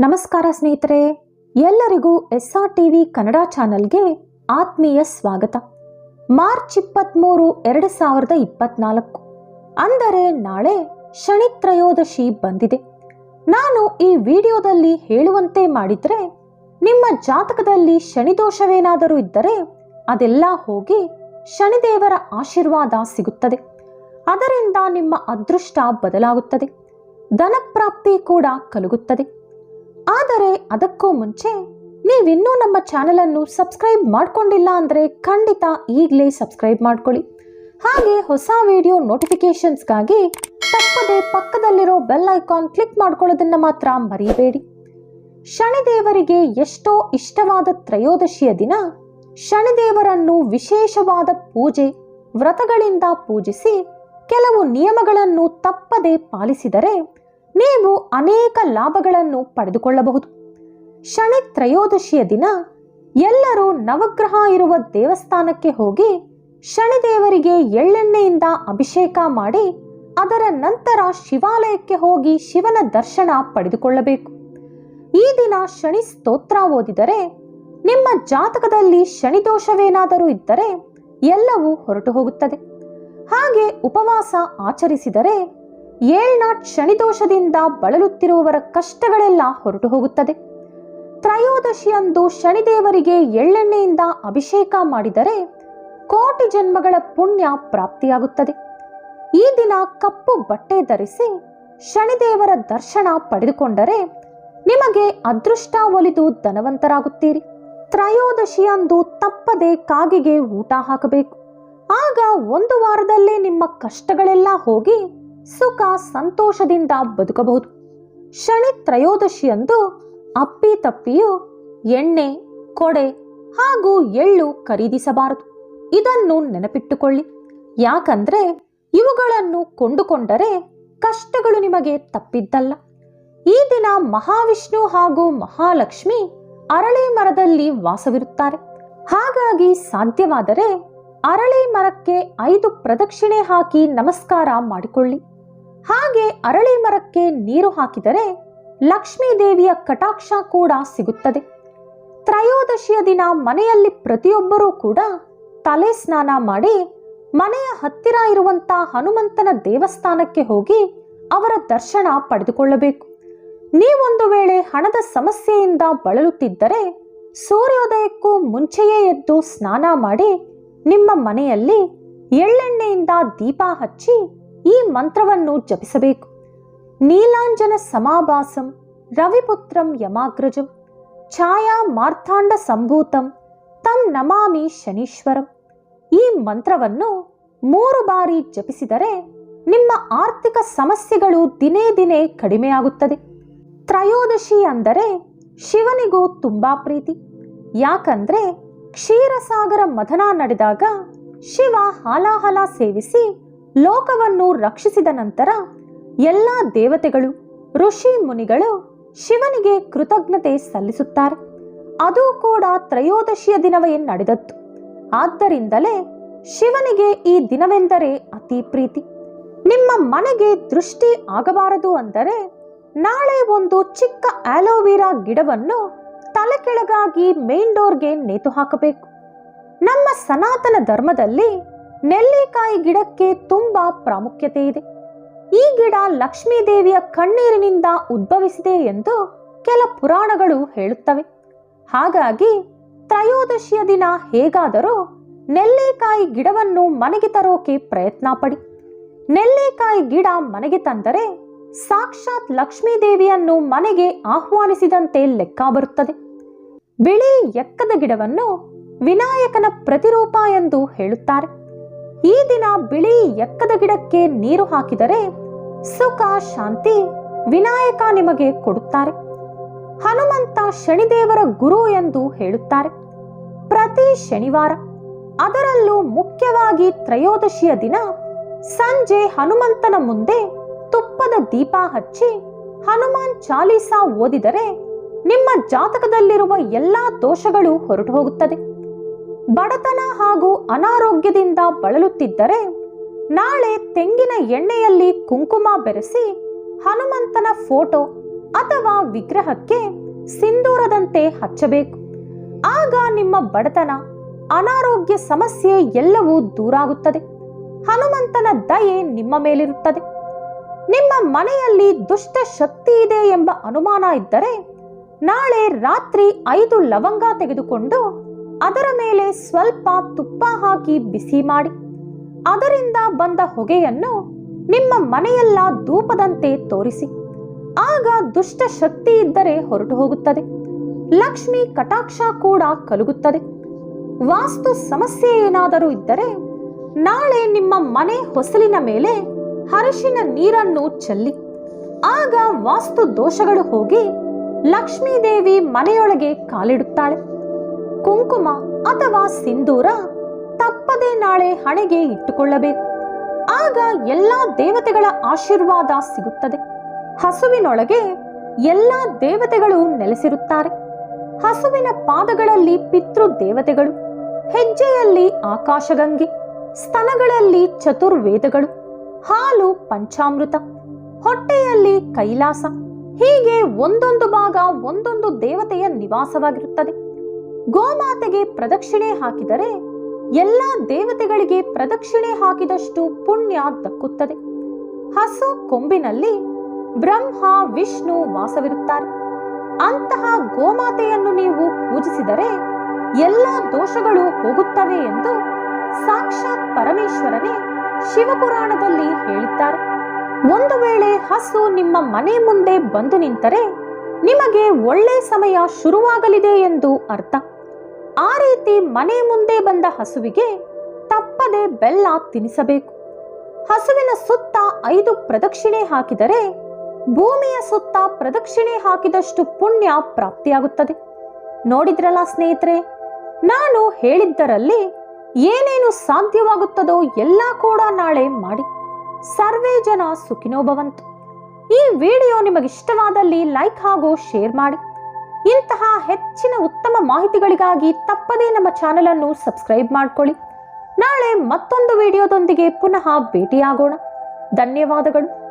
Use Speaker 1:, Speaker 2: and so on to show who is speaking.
Speaker 1: ನಮಸ್ಕಾರ ಸ್ನೇಹಿತರೆ, ಎಲ್ಲರಿಗೂ ಎಸ್ ಆರ್ ಟಿವಿ ಕನ್ನಡ ಚಾನಲ್ಗೆ ಆತ್ಮೀಯ ಸ್ವಾಗತ. ಮಾರ್ಚ್ ಇಪ್ಪತ್ತ್ಮೂರು ಎರಡು ಸಾವಿರದ ಇಪ್ಪತ್ನಾಲ್ಕು. ಅಂದರೆ ನಾಳೆ ಶನಿತ್ರಯೋದಶಿ ಬಂದಿದೆ. ನಾನು ಈ ವಿಡಿಯೋದಲ್ಲಿ ಹೇಳುವಂತೆ ಮಾಡಿದರೆ, ನಿಮ್ಮ ಜಾತಕದಲ್ಲಿ ಶನಿದೋಷವೇನಾದರೂ ಇದ್ದರೆ, ಅದೆಲ್ಲ ಹೋಗಿ ಶನಿದೇವರ ಆಶೀರ್ವಾದ ಸಿಗುತ್ತದೆ. ಅದರಿಂದ ನಿಮ್ಮ ಅದೃಷ್ಟ ಬದಲಾಗುತ್ತದೆ. ಧನಪ್ರಾಪ್ತಿ ಕೂಡ ಕಲುಗುತ್ತದೆ. ಆದರೆ ಅದಕ್ಕೂ ಮುಂಚೆ ನೀವಿನ್ನೂ ನಮ್ಮ ಚಾನಲನ್ನು ಸಬ್ಸ್ಕ್ರೈಬ್ ಮಾಡ್ಕೊಂಡಿಲ್ಲ ಅಂದರೆ ಖಂಡಿತ ಈಗಲೇ ಸಬ್ಸ್ಕ್ರೈಬ್ ಮಾಡ್ಕೊಳ್ಳಿ. ಹಾಗೆ ಹೊಸ ವಿಡಿಯೋ ನೋಟಿಫಿಕೇಶನ್ಸ್ಗಾಗಿ ತಪ್ಪದೆ ಪಕ್ಕದಲ್ಲಿರೋ ಬೆಲ್ ಐಕಾನ್ ಕ್ಲಿಕ್ ಮಾಡ್ಕೊಳ್ಳೋದನ್ನು ಮಾತ್ರ ಮರಿಬೇಡಿ. ಶನಿದೇವರಿಗೆ ಎಷ್ಟೋ ಇಷ್ಟವಾದ ತ್ರಯೋದಶಿಯ ದಿನ ಶನಿದೇವರನ್ನು ವಿಶೇಷವಾದ ಪೂಜೆ, ವ್ರತಗಳಿಂದ ಪೂಜಿಸಿ ಕೆಲವು ನಿಯಮಗಳನ್ನು ತಪ್ಪದೆ ಪಾಲಿಸಿದರೆ ನೀವು ಅನೇಕ ಲಾಭಗಳನ್ನು ಪಡೆದುಕೊಳ್ಳಬಹುದು. ಶನಿ ತ್ರಯೋದಶಿಯ ದಿನ ಎಲ್ಲರೂ ನವಗ್ರಹ ಇರುವ ದೇವಸ್ಥಾನಕ್ಕೆ ಹೋಗಿ ಶನಿದೇವರಿಗೆ ಎಳ್ಳೆಣ್ಣೆಯಿಂದ ಅಭಿಷೇಕ ಮಾಡಿ, ಅದರ ನಂತರ ಶಿವಾಲಯಕ್ಕೆ ಹೋಗಿ ಶಿವನ ದರ್ಶನ ಪಡೆದುಕೊಳ್ಳಬೇಕು. ಈ ದಿನ ಶನಿ ಸ್ತೋತ್ರ ಓದಿದರೆ, ನಿಮ್ಮ ಜಾತಕದಲ್ಲಿ ಶನಿ ದೋಷವೇನಾದರೂ ಇದ್ದರೆ ಎಲ್ಲವೂ ಹೊರಟು ಹೋಗುತ್ತದೆ. ಹಾಗೆ ಉಪವಾಸ ಆಚರಿಸಿದರೆ ಏಳ್ನಾಟ್ ಶನಿದೋಷದಿಂದ ಬಳಲುತ್ತಿರುವವರ ಕಷ್ಟಗಳೆಲ್ಲ ಹೊರಟು ಹೋಗುತ್ತದೆ. ತ್ರಯೋದಶಿಯಂದು ಶನಿದೇವರಿಗೆ ಎಳ್ಳೆಣ್ಣೆಯಿಂದ ಅಭಿಷೇಕ ಮಾಡಿದರೆ ಕೋಟಿ ಜನ್ಮಗಳ ಪುಣ್ಯ ಪ್ರಾಪ್ತಿಯಾಗುತ್ತದೆ. ಈ ದಿನ ಕಪ್ಪು ಬಟ್ಟೆ ಧರಿಸಿ ಶನಿದೇವರ ದರ್ಶನ ಪಡೆದುಕೊಂಡರೆ ನಿಮಗೆ ಅದೃಷ್ಟ ಒಲಿದು ಧನವಂತರಾಗುತ್ತೀರಿ. ತ್ರಯೋದಶಿಯಂದು ತಪ್ಪದೆ ಕಾಗಿಗೆ ಊಟ ಹಾಕಬೇಕು. ಆಗ ಒಂದು ವಾರದಲ್ಲೇ ನಿಮ್ಮ ಕಷ್ಟಗಳೆಲ್ಲ ಹೋಗಿ ಸುಖ ಸಂತೋಷದಿಂದ ಬದುಕಬಹುದು. ಶನಿ ತ್ರಯೋದಶಿಯಂದು ಅಪ್ಪಿ ತಪ್ಪಿಯು ಎಣ್ಣೆ, ಕೊಡೆ ಹಾಗೂ ಎಳ್ಳು ಖರೀದಿಸಬಾರದು. ಇದನ್ನು ನೆನಪಿಟ್ಟುಕೊಳ್ಳಿ. ಯಾಕಂದ್ರೆ ಇವುಗಳನ್ನು ಕೊಂಡುಕೊಂಡರೆ ಕಷ್ಟಗಳು ನಿಮಗೆ ತಪ್ಪಿದ್ದಲ್ಲ. ಈ ದಿನ ಮಹಾವಿಷ್ಣು ಹಾಗೂ ಮಹಾಲಕ್ಷ್ಮಿ ಅರಳಿ ಮರದಲ್ಲಿ ವಾಸವಿರುತ್ತಾರೆ. ಹಾಗಾಗಿ ಸಾಧ್ಯವಾದರೆ ಅರಳಿ ಮರಕ್ಕೆ ಐದು ಪ್ರದಕ್ಷಿಣೆ ಹಾಕಿ ನಮಸ್ಕಾರ ಮಾಡಿಕೊಳ್ಳಿ. ಹಾಗೆ ಅರಳಿ ಮರಕ್ಕೆ ನೀರು ಹಾಕಿದರೆ ಲಕ್ಷ್ಮೀ ದೇವಿಯ ಕಟಾಕ್ಷ ಕೂಡ ಸಿಗುತ್ತದೆ. ತ್ರಯೋದಶಿಯ ದಿನ ಮನೆಯಲ್ಲಿ ಪ್ರತಿಯೊಬ್ಬರೂ ಕೂಡ ತಲೆ ಸ್ನಾನ ಮಾಡಿ ಮನೆಯ ಹತ್ತಿರ ಇರುವಂತ ಹನುಮಂತನ ದೇವಸ್ಥಾನಕ್ಕೆ ಹೋಗಿ ಅವರ ದರ್ಶನ ಪಡೆದುಕೊಳ್ಳಬೇಕು. ನೀವೊಂದು ವೇಳೆ ಹಣದ ಸಮಸ್ಯೆಯಿಂದ ಬಳಲುತ್ತಿದ್ದರೆ ಸೂರ್ಯೋದಯಕ್ಕೂ ಮುಂಚೆಯೇ ಎದ್ದು ಸ್ನಾನ ಮಾಡಿ ನಿಮ್ಮ ಮನೆಯಲ್ಲಿ ಎಳ್ಳೆಣ್ಣೆಯಿಂದ ದೀಪ ಹಚ್ಚಿ ಈ ಮಂತ್ರವನ್ನು ಜಪಿಸಬೇಕು. ನೀಲಾಂಜನ ಸಮಾಭಾಸಂ, ರವಿಪುತ್ರಂ ಯಮಾಗ್ರಜಂ, ಛಾಯಾ ಮಾರ್ಥಾಂಡ ಸಂಭೂತಂ, ತಂ ನಮಾಮಿ ಶನೀಶ್ವರಂ. ಈ ಮಂತ್ರವನ್ನು ಮೂರು ಬಾರಿ ಜಪಿಸಿದರೆ ನಿಮ್ಮ ಆರ್ಥಿಕ ಸಮಸ್ಯೆಗಳು ದಿನೇ ದಿನೇ ಕಡಿಮೆಯಾಗುತ್ತದೆ. ತ್ರಯೋದಶಿ ಅಂದರೆ ಶಿವನಿಗೂ ತುಂಬಾ ಪ್ರೀತಿ. ಯಾಕಂದ್ರೆ ಕ್ಷೀರಸಾಗರ ಮಥನ ನಡೆದಾಗ ಶಿವ ಹಾಲಾಹಲ ಸೇವಿಸಿ ಲೋಕವನ್ನು ರಕ್ಷಿಸಿದ ನಂತರ ಎಲ್ಲ ದೇವತೆಗಳು, ಋಷಿ ಮುನಿಗಳು ಶಿವನಿಗೆ ಕೃತಜ್ಞತೆ ಸಲ್ಲಿಸುತ್ತಾರೆ. ಅದು ಕೂಡ ತ್ರಯೋದಶಿಯ ದಿನವೇ ನಡೆದದ್ದು. ಆದ್ದರಿಂದಲೇ ಶಿವನಿಗೆ ಈ ದಿನವೆಂದರೆ ಅತಿ ಪ್ರೀತಿ. ನಿಮ್ಮ ಮನೆಗೆ ದೃಷ್ಟಿ ಆಗಬಾರದು ಅಂದರೆ ನಾಳೆ ಒಂದು ಚಿಕ್ಕ ಆಲೋವೆರಾ ಗಿಡವನ್ನು ತಲೆ ಕೆಳಗಾಗಿ ಮೇನ್ ಡೋರ್ಗೆ ನೇತು ಹಾಕಬೇಕು. ನಮ್ಮ ಸನಾತನ ಧರ್ಮದಲ್ಲಿ ನೆಲ್ಲಿಕಾಯಿ ಗಿಡಕ್ಕೆ ತುಂಬಾ ಪ್ರಾಮುಖ್ಯತೆ ಇದೆ. ಈ ಗಿಡ ಲಕ್ಷ್ಮೀ ದೇವಿಯ ಕಣ್ಣೀರಿನಿಂದ ಉದ್ಭವಿಸಿದೆ ಎಂದು ಕೆಲ ಪುರಾಣಗಳು ಹೇಳುತ್ತವೆ. ಹಾಗಾಗಿ ತ್ರಯೋದಶಿಯ ದಿನ ಹೇಗಾದರೂ ನೆಲ್ಲಿಕಾಯಿ ಗಿಡವನ್ನು ಮನೆಗೆ ತರೋಕೆ ಪ್ರಯತ್ನ ಪಡಿ. ನೆಲ್ಲಿಕಾಯಿ ಗಿಡ ಮನೆಗೆ ತಂದರೆ ಸಾಕ್ಷಾತ್ ಲಕ್ಷ್ಮೀ ದೇವಿಯನ್ನು ಮನೆಗೆ ಆಹ್ವಾನಿಸಿದಂತೆ ಲೆಕ್ಕ ಬರುತ್ತದೆ. ಬಿಳಿ ಎಕ್ಕದ ಗಿಡವನ್ನು ವಿನಾಯಕನ ಪ್ರತಿರೂಪ ಎಂದು ಹೇಳುತ್ತಾರೆ. ಈ ದಿನ ಬಿಳಿ ಎಕ್ಕದ ಗಿಡಕ್ಕೆ ನೀರು ಹಾಕಿದರೆ ಸುಖ, ಶಾಂತಿ, ವಿನಾಯಕ ನಿಮಗೆ ಕೊಡುತ್ತಾರೆ. ಹನುಮಂತ ಶನಿದೇವರ ಗುರು ಎಂದು ಹೇಳುತ್ತಾರೆ. ಪ್ರತಿ ಶನಿವಾರ, ಅದರಲ್ಲೂ ಮುಖ್ಯವಾಗಿ ತ್ರಯೋದಶಿಯ ದಿನ, ಸಂಜೆ ಹನುಮಂತನ ಮುಂದೆ ತುಪ್ಪದ ದೀಪ ಹಚ್ಚಿ ಹನುಮಾನ್ ಚಾಲೀಸ ಓದಿದರೆ ನಿಮ್ಮ ಜಾತಕದಲ್ಲಿರುವ ಎಲ್ಲಾ ದೋಷಗಳು ಹೊರಟು ಹೋಗುತ್ತದೆ. ಬಡತನ ಹಾಗೂ ಅನಾರೋಗ್ಯದಿಂದ ಬಳಲುತ್ತಿದ್ದರೆ ನಾಳೆ ತೆಂಗಿನ ಎಣ್ಣೆಯಲ್ಲಿ ಕುಂಕುಮ ಬೆರೆಸಿ ಹನುಮಂತನ ಫೋಟೋ ಅಥವಾ ವಿಗ್ರಹಕ್ಕೆ ಸಿಂಧೂರದಂತೆ ಹಚ್ಚಬೇಕು. ಆಗ ನಿಮ್ಮ ಬಡತನ, ಅನಾರೋಗ್ಯ ಸಮಸ್ಯೆ ಎಲ್ಲವೂ ದೂರಾಗುತ್ತದೆ. ಹನುಮಂತನ ದಯೆ ನಿಮ್ಮ ಮೇಲಿರುತ್ತದೆ. ನಿಮ್ಮ ಮನೆಯಲ್ಲಿ ದುಷ್ಟ ಶಕ್ತಿ ಇದೆ ಎಂಬ ಅನುಮಾನ ಇದ್ದರೆ ನಾಳೆ ರಾತ್ರಿ ಐದು ಲವಂಗ ತೆಗೆದುಕೊಂಡು ಅದರ ಮೇಲೆ ಸ್ವಲ್ಪ ತುಪ್ಪ ಹಾಕಿ ಬಿಸಿ ಮಾಡಿ. ಅದರಿಂದ ಬಂದ ಹೊಗೆಯನ್ನು ನಿಮ್ಮ ಮನೆಯೆಲ್ಲ ಧೂಪದಂತೆ ತೋರಿಸಿ. ಆಗ ದುಷ್ಟ ಶಕ್ತಿ ಇದ್ದರೆ ಹೊರಟು ಹೋಗುತ್ತದೆ. ಲಕ್ಷ್ಮಿ ಕಟಾಕ್ಷ ಕೂಡ ಕಲುಗುತ್ತದೆ. ವಾಸ್ತು ಸಮಸ್ಯೆ ಏನಾದರೂ ಇದ್ದರೆ ನಾಳೆ ನಿಮ್ಮ ಮನೆ ಹೊಸಲಿನ ಮೇಲೆ ಹರಶಿನ ನೀರನ್ನು ಚೆಲ್ಲಿ. ಆಗ ವಾಸ್ತು ದೋಷಗಳು ಹೋಗಿ ಲಕ್ಷ್ಮೀದೇವಿ ಮನೆಯೊಳಗೆ ಕಾಲಿಡುತ್ತಾಳೆ. ಕುಂಕುಮ ಅಥವಾ ಸಿಂಧೂರ ತಪ್ಪದೆ ನಾಳೆ ಹಣೆಗೆ ಇಟ್ಟುಕೊಳ್ಳಬೇಕು. ಆಗ ಎಲ್ಲಾ ದೇವತೆಗಳ ಆಶೀರ್ವಾದ ಸಿಗುತ್ತದೆ. ಹಸುವಿನೊಳಗೆ ಎಲ್ಲಾ ದೇವತೆಗಳು ನೆಲೆಸಿರುತ್ತಾರೆ. ಹಸುವಿನ ಪಾದಗಳಲ್ಲಿ ಪಿತೃ ದೇವತೆಗಳು ಹೆಜ್ಜೆಯಲ್ಲಿ ಆಕಾಶಗಂಗೆ, ಸ್ತನಗಳಲ್ಲಿ ಚತುರ್ವೇದಗಳು, ಹಾಲು ಪಂಚಾಮೃತ, ಹೊಟ್ಟೆಯಲ್ಲಿ ಕೈಲಾಸ, ಹೀಗೆ ಒಂದೊಂದು ಭಾಗ ಒಂದೊಂದು ದೇವತೆಯ ನಿವಾಸವಾಗಿರುತ್ತದೆ. ಗೋಮಾತೆಗೆ ಪ್ರದಕ್ಷಿಣೆ ಹಾಕಿದರೆ ಎಲ್ಲ ದೇವತೆಗಳಿಗೆ ಪ್ರದಕ್ಷಿಣೆ ಹಾಕಿದಷ್ಟು ಪುಣ್ಯ ದಕ್ಕುತ್ತದೆ. ಹಸು ಕೊಂಬಿನಲ್ಲಿ ಬ್ರಹ್ಮ, ವಿಷ್ಣು ವಾಸವಿರುತ್ತಾರೆ. ಅಂತಹ ಗೋಮಾತೆಯನ್ನು ನೀವು ಪೂಜಿಸಿದರೆ ಎಲ್ಲ ದೋಷಗಳು ಹೋಗುತ್ತವೆ ಎಂದು ಸಾಕ್ಷಾತ್ ಪರಮೇಶ್ವರನೇ ಶಿವಪುರಾಣದಲ್ಲಿ ಹೇಳಿದ್ದಾರೆ. ಒಂದು ವೇಳೆ ಹಸು ನಿಮ್ಮ ಮನೆ ಮುಂದೆ ಬಂದು ನಿಂತರೆ ನಿಮಗೆ ಒಳ್ಳೆ ಸಮಯ ಶುರುವಾಗಲಿದೆ ಎಂದು ಅರ್ಥ. ಆ ರೀತಿ ಮನೆ ಮುಂದೆ ಬಂದ ಹಸುವಿಗೆ ತಪ್ಪದೆ ಬೆಲ್ಲ ತಿನ್ನಿಸಬೇಕು ಹಸುವಿನ ಸುತ್ತ ಐದು ಪ್ರದಕ್ಷಿಣೆ ಹಾಕಿದರೆ ಭೂಮಿಯ ಸುತ್ತ ಪ್ರದಕ್ಷಿಣೆ ಹಾಕಿದಷ್ಟು ಪುಣ್ಯ ಪ್ರಾಪ್ತಿಯಾಗುತ್ತದೆ. ನೋಡಿದ್ರಲ್ಲ ಸ್ನೇಹಿತರೆ, ನಾನು ಹೇಳಿದ್ದರಲ್ಲಿ ಏನೇನು ಸಾಧ್ಯವಾಗುತ್ತದೋ ಎಲ್ಲ ಕೂಡ ನಾಳೆ ಮಾಡಿ. ಸರ್ವೇ ಜನ ಸುಖಿನೋಭವಂತು. ಈ ವಿಡಿಯೋ ನಿಮಗಿಷ್ಟವಾದಲ್ಲಿ ಲೈಕ್ ಹಾಗೂ ಶೇರ್ ಮಾಡಿ. ಇಂತಹ ಹೆಚ್ಚಿನ ಉತ್ತಮ ಮಾಹಿತಿಗಳಿಗಾಗಿ ತಪ್ಪದೇ ನಮ್ಮ ಚಾನೆಲ್ ಅನ್ನು ಸಬ್ಸ್ಕ್ರೈಬ್ ಮಾಡ್ಕೊಳ್ಳಿ. ನಾಳೆ ಮತ್ತೊಂದು ವಿಡಿಯೋದೊಂದಿಗೆ ಪುನಃ ಭೇಟಿಯಾಗೋಣ. ಧನ್ಯವಾದಗಳು.